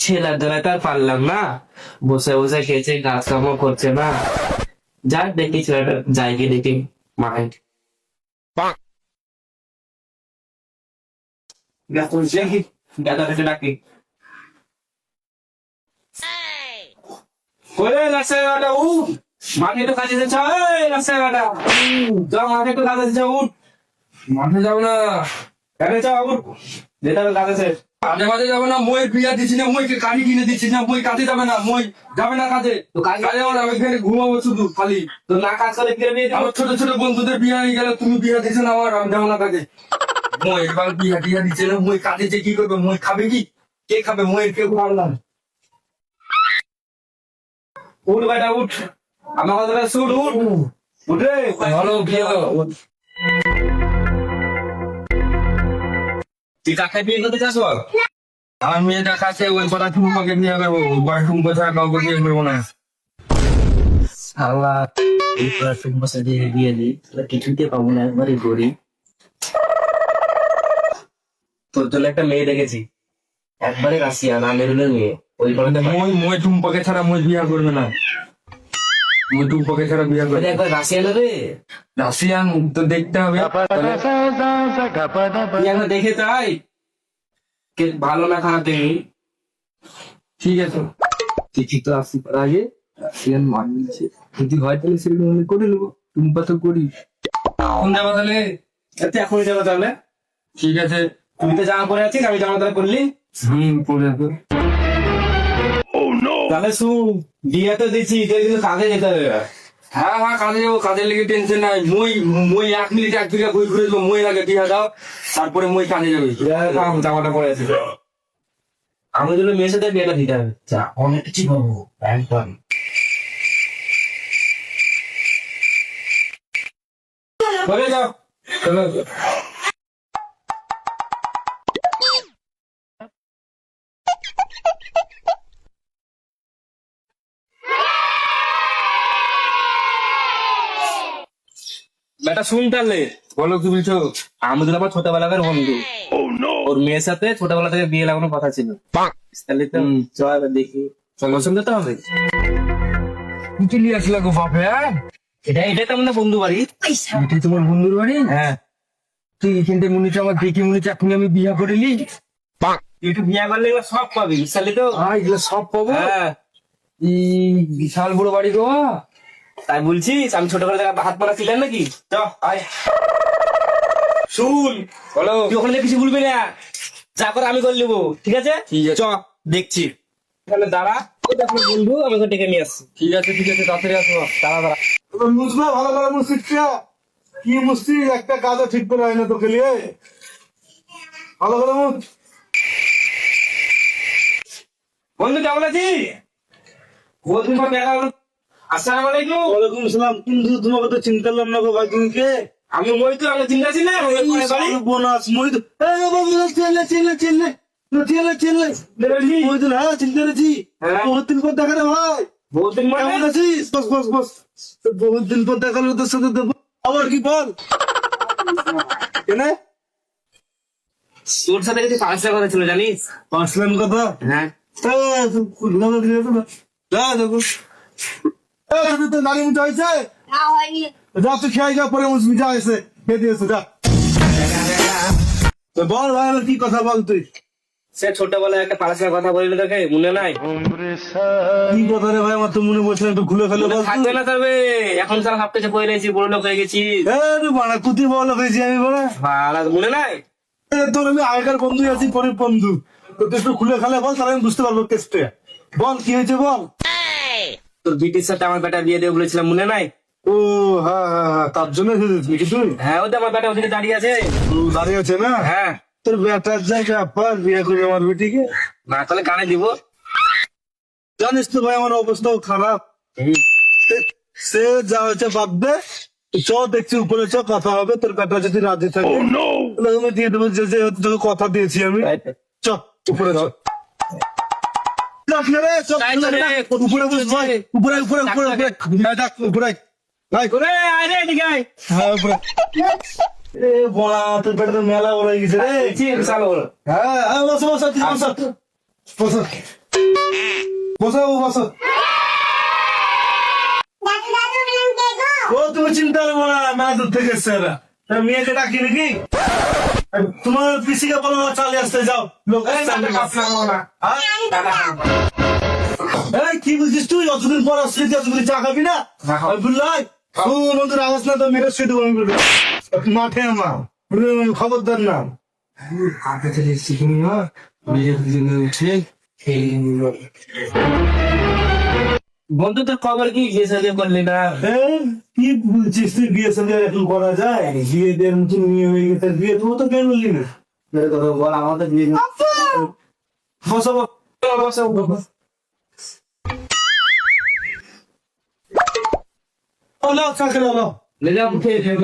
ছেলের দ্বারা তো আর পারলাম না। বসে বসে খেয়েছে কাজ কাম করছে না। যাক দেখি ছেলেটা যাই গিয়ে দেখি দাদা ডাকি। মাঠে তো কাজে যাচ্ছে এই রাস্তাঘাটা। যা মাঠে তো কাজে যাচ্ছে উঠ। মাঠে যাব না। কেন যাও উঠ। হবে কাজে কাজে মাঝে যাব না মই বিয়া দিচ্ছি না মই গাড়ি কিনে দিচ্ছি না মই কাজে যাবে না মই যাবে না কাজে তো কাজে- যাব না আমি এখানে ঘুমাবো শুধু খালি। তো না কাজ করে বিয়ে আমার ছোট ছোট বন্ধুদের বিয়ে হয়ে গেলে তুমি বিয়ে দিচ্ছ না আমার আমি যাব না কাজে মই এবার বিয়া টিয়া দিচ্ছে না মই কাজে যে কি করবে মই খাবে কি? কে খাবে মই কেউ খাবে না। উঠ বেটা উঠ। আমার কথা শুন উঠ। উঠে। ভালো বিয়ে তুই কাকে বিয়ে করতে চাস বল? আমার মেয়েটা কাছে ওই কথা তুমি করব কোথায়, কাউকে বিয়ে করব না। দিয়ে বিয়ে দিই কিছুতে পাবো না একবারই গড়ি তোর জন্য একটা মেয়ে দেখেছি। একবারে রাশিয়া, না মেরুলের মেয়ে। ওই কলেজে মই মই টুম্পাকে ছাড়া মই বিয়ে করবে না। মই টুম্পাকে ছাড়া বিয়ে করবে একবার রাশিয়া নেবে রাশিয়ান তো দেখতে হবে। একবার দেখে কে ভালো না খারাপ দেখি ঠিক আছে। দেখি তো আসি পার আগে। রাশিয়ান মানিয়েছে। যদি হয় তাহলে সেরকম আমি করে নেব। টুম্পা তো করি। কোন যাবা তাহলে? তুই এখনই যাব তাহলে? ঠিক আছে। তুই তো জামা পরে আছিস আমি জামা তাহলে করলি হুম পরে তো তাহলে শুন বিয়ে তো দিচ্ছি তুই কিন্তু কাজে যেতে হবে হ্যাঁ হ্যাঁ কাজে যাব কাজের লেগে টেনশন নাই। মই মই এক মিনিট এক বিঘা বই ঘুরে দেবো মই আগে দিয়ে দাও তারপরে মই কাজে যাবে। থাম, জামাটা পরে আছিস আমি যদি মেয়ের সাথে বিয়েটা দিতে হবে। যা অনেক কিছু পাবো একদম। চলে যাও। চলো শুন তাহলে বলো কি বলছো? আমাদের আবার ছোটবেলাকার বন্ধু। ওর মেয়ের সাথে ছোটবেলা থেকে বিয়ে লাগানোর কথা ছিল। তাহলে তো হুম। চ এবার দেখি। পছন্দ তো হবে। কুচুলি আসলে গো বাপে হ্যাঁ এটা এটাই তো আমাদের বন্ধু বাড়ি। এটাই তোমার বন্ধুর বাড়ি? হ্যাঁ। তুই এখান থেকে মনে আমার দেখি মনে হচ্ছে আমি বিয়া করে নি তুই একটু বিয়ে করলে এবার সব পাবি বুঝলি তো? আহ এগুলো সব পাবো। হ্যাঁ। ই বিশাল বড় বাড়ি গো। তাই বলছিস আমি ছোটবেলা থেকে হাত মারা ছিলেন নাকি? শুন বলো। তুই ওখানে কিছু বলবি না। যা করে আমি করে নেব ঠিক আছে? ঠিক আছে। চ দেখছি। তাহলে দাঁড়া ওই দেখ আমার বন্ধু আমি ওকে ডেকে নিয়ে আসছি। ঠিক আছে ঠিক আছে তাড়াতাড়ি আসো দাঁড়া দাঁড়া। মুসবা ভালো করে মুসিটা কি মুসি একটা কাজও ঠিক করে হয় না তোকে নিয়ে। ভালো করে মুস বন্ধু কেমন আছিস? বহুদিন পর দেখা হলো। আসসালামু আলাইকুম ওয়ালাইকুম আসসালাম। কিন্তু তোমাকে তো চিন্তা না গো ভাই তুমি কে আমি মই তো আমি চিন্তা আছি না? আমি ওখানে বাড়ি। বোনাস মই তো চেলে চেলে চেলে চেলে চেলে মই তো হ্যাঁ চিন্তা। বহুত দিন পর দেখা রে ভাই। বহুদিন পর কেমন আছিস? বস বস বস। বহুত দিন পর দেখা তোর সাথে আবার কি বল? কেন? তোর সাথে কিছু পাঁচটা কথা ছিল জানিস? পাঁচলাম কথা? হ্যাঁ। দেখো নারী মুঠা হয়েছে যা পরে যা যা বল ভাই কি কথা বল তুই সে ছোটবেলায় একটা কথা বলিল তোকে মনে নাই কি কথা রে ভাই আমার তো মনে পড়ছে একটু খুলে ফেলে বল থাকবে না তবে এখন পড়ে রয়েছি বড় লোক হয়ে গেছি এ রে বাড়া কুতি বল হয়েছি আমি বলে ভাড়া মনে নাই তোর আমি আগেকার বন্ধু আছি পরের বন্ধু তো একটু খুলে খেলে বল তাহলে আমি বুঝতে পারব কেসটা বল কি হয়েছে বল তোর বিটির সাথে আমার বেটা বিয়ে দেবে বলেছিলাম মনে নাই? ও হ্যাঁ হ্যাঁ হ্যাঁ তার জন্য এসেছিস নাকি তুই? হ্যাঁ ওদের আমার বেটা ওদিকে দাঁড়িয়ে আছে। দাঁড়িয়ে আছে না? হ্যাঁ। তোর বেটার ব্যাপার বিয়ে করে আমার বেটিকে? না তাহলে কানে দিব। জানিস তো ভাই আমার অবস্থাও খারাপ। সে- সে যা হয়েছে বাদ দে। চ দেখছি উপরে চ কথা হবে। তোর বেটা যদি রাজি থাকে তাহলে আমি দিয়ে দেবো যে যে তোকে কথা দিয়েছি আমি। চ উপরে চ। যাস না রে, চ, তাই তো রে, উপরে উপরে উপরে উপরে উপরে হ্যাঁ, উপরে ভাই ওরে আয় রে এদিকে হ্যাঁ উপরে এ বড়া তোর বেটা তো মেলা বলে গেছে রে দেখছি বিশাল হ্যাঁ হ্যাঁ বস বস বস বস বসো বসো ও তুমি চিন্তা করব না মা দূর থেকে এসছে এরা মেয়েকে ডাকি নাকি তোমার পিসিকে বলো না চালিয়ে আসতে যাও লোক আসছে কি তুই? অতদিন পর আসলি তুই চা খাবি না? ওই বুল্লাই ও বন্ধুর আওয়াজ না তো মেরে শুয়ে দেবো আমি বলে। মাঠে আমার। খবরদার না। হাতে থেকে শিখিনি না বিয়ে দুজনে উঠে খেয়ে নিল বন্ধু তোর খবর কি? বিয়ে সাথে করলি না? কি বলছিস তুই? বিয়ে সঙ্গে এখন করা যায়? বিয়ে দেওয়ার মতন মেয়ে হয়ে গেছে বিয়ে দেবো তো কেন বললি না? বল আমাদের বিয়ে বসো। বসো বসো। লাও চা খেলাও খেয়ে লে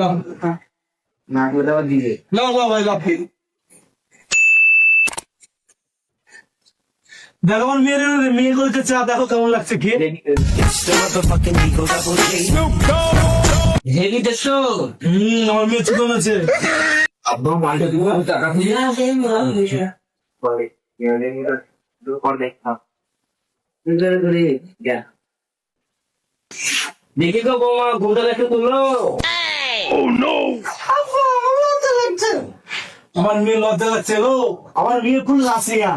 না করে দাও দিয়ে লাও লাও ভাই লাও দেখো আমার মেয়ের মেয়ে করতে চা দেখো কেমন লাগছে কি? হেভি দেশো হম আমার মেয়ে ছোট আছে আব্বা মালটা দিব? টাকা দিয়ে দেখ দেখি গো বৌমা ঘুমটা দেখে তুলো আমার মেয়ে লজ্জা লাগছে গো। আমার মেয়ে ফুল রাশিয়া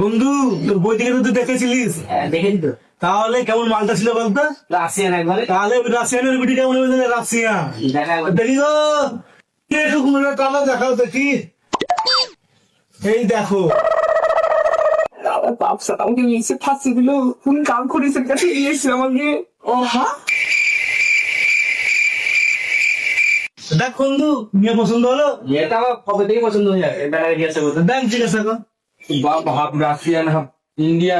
বন্ধু তোর বই থেকে তুই দেখেছিলিস? দেখেছি তো। তাহলে কেমন মালটা ছিল বলতো? রাশিয়ান একবারে। তাহলে রাশিয়ানের বিটি কেমন হবে রাশিয়া? দেখা দেখি গো কে একটা টানা দেখাও দেখি। এই দেখো। বাপসা আমাকে নিচে ফাঁসি দিল কোন কাম করেছে কাছে নিয়েছে আমাকে ও হ্যাঁ দেখ বন্ধু মেয়ে পছন্দ হলো? এটা আমার কবে থেকে পছন্দ হয়ে যায় বেড়ায় গেছে বলতে? দেখ জিজ্ঞাসা কর। বাপ হাফ রাশিয়ান হাফ ইন্ডিয়া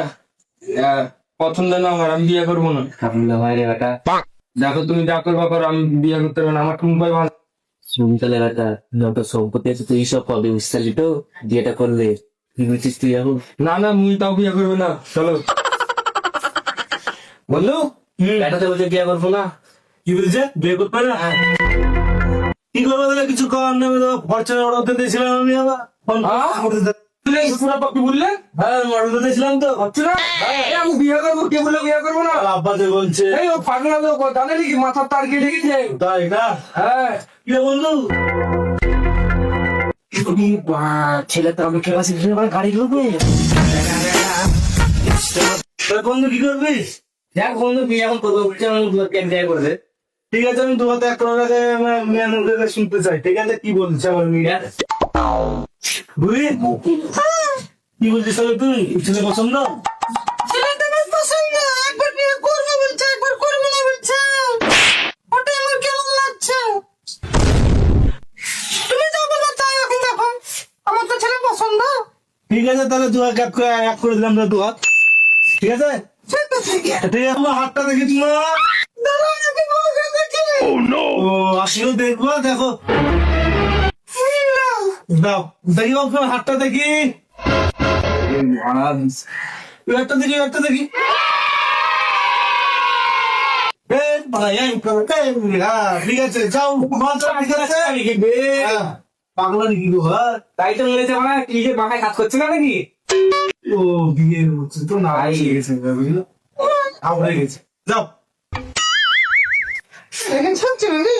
পছন্দ না আমার আমি বিয়ে করব না। কামলা ভাই রে বেটা। দেখো তুমি যা করবা করো আমি বিয়ে করতে পারব না। আমার টুম্পাই ভালো। শুনতালে বেটা যত সম্পত্তি আছে তুই সব পাবি বুঝতে তো? বিয়েটা করলে। কি তুই এখন না না মুই তাও বিয়ে করব না চলো। বলছে বিয়ে করব না। কি বলছে? বিয়ে পারে না? কি করব তাহলে? কিছু করার নেই ফরচুনার অর্ডার দিয়েছিলাম আমি আবার। ফোন হ্যাঁ? হ্যাঁ করব কে করব মাথার তার কেটে গেছে? তাই না? হ্যাঁ। কি বন্ধু? ছেলে তো আমি খেলা শিখছে আমার গাড়ি ঢুকবে তা বন্ধু কি করবি? দেখ বন্ধু বিয়ে এখন করব বলছে আমি করবে। ঠিক আছে আমি হাতে এক করার আগে মেয়ের মুখে শুনতে চাই। ঠিক আছে কি বলছে আমার মেয়ে? বুঝলি কি বলছিস তুই? ছেলে পছন্দ? ছেলেটা আমার পছন্দ একবার বিয়ে করব বলছে একবার করব না বলছে ওটা আমার কেমন লাগছে তুমি যা বলো তাই এখন দেখো আমার তো ছেলে পছন্দ ঠিক আছে তাহলে দু হাত এক করে দিলাম দু হাত ঠিক আছে ঠিক আছে হাতটা দেখি তোমার দেখব দেখো দেখি হাতটা দেখি হাতটা দেখি হাতটা দেখি হ্যাঁ, ঠিক আছে যাও হ্যাঁ, পাগলা নাকি গো টাইটেল তাই তো মনে মাথায় কি যে বাঁকায় কাজ করছে না নাকি? ও বিয়ে হচ্ছে তো না হয়ে গেছে বুঝলো? আবার গেছে। যাও। দেখেছ চুরি